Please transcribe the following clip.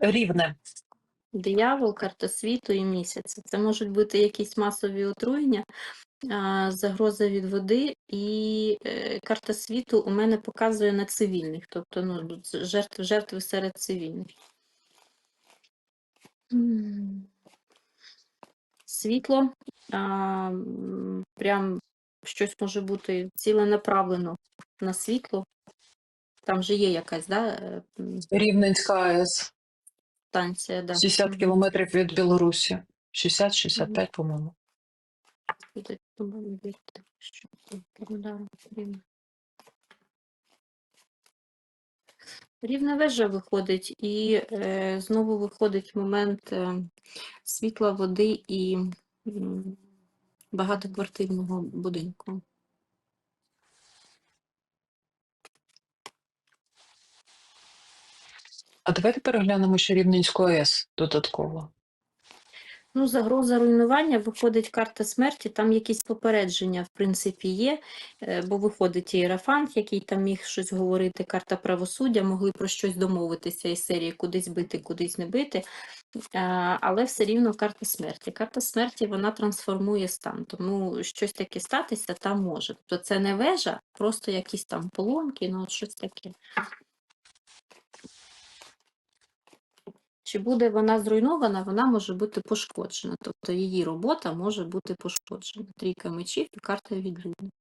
Рівне. Диявол, карта світу і місяця. Це можуть бути якісь масові отруєння, загроза від води, і е, карта світу у мене показує на цивільних, тобто ну, жертв, жертви серед цивільних. Світло, а, прям щось може бути ціленаправлено на світло. Там же є якась да, е, Рівненська АЕС. Станція. Да. 60 кілометрів від Білорусі. 60-65, по-моєму. Рівна вежа виходить, і е, знову виходить момент е, світла, води і м, багатоквартирного будинку. А давайте переглянемо ще Рівненську АЕС додатково. Ну, загроза руйнування виходить карта смерті, там якісь попередження, в принципі, є, е, бо виходить іерафант, який там міг щось говорити, карта правосуддя, могли про щось домовитися із серії кудись бити, кудись не бити, але все рівно карта смерті. Карта смерті вона трансформує стан, тому щось таке статися там може. Тобто це не вежа, просто якісь там поломки, ну щось таке. Чи буде вона зруйнована, вона може бути пошкоджена. Тобто її робота може бути пошкоджена. Трійка мечів і карта відлюдник.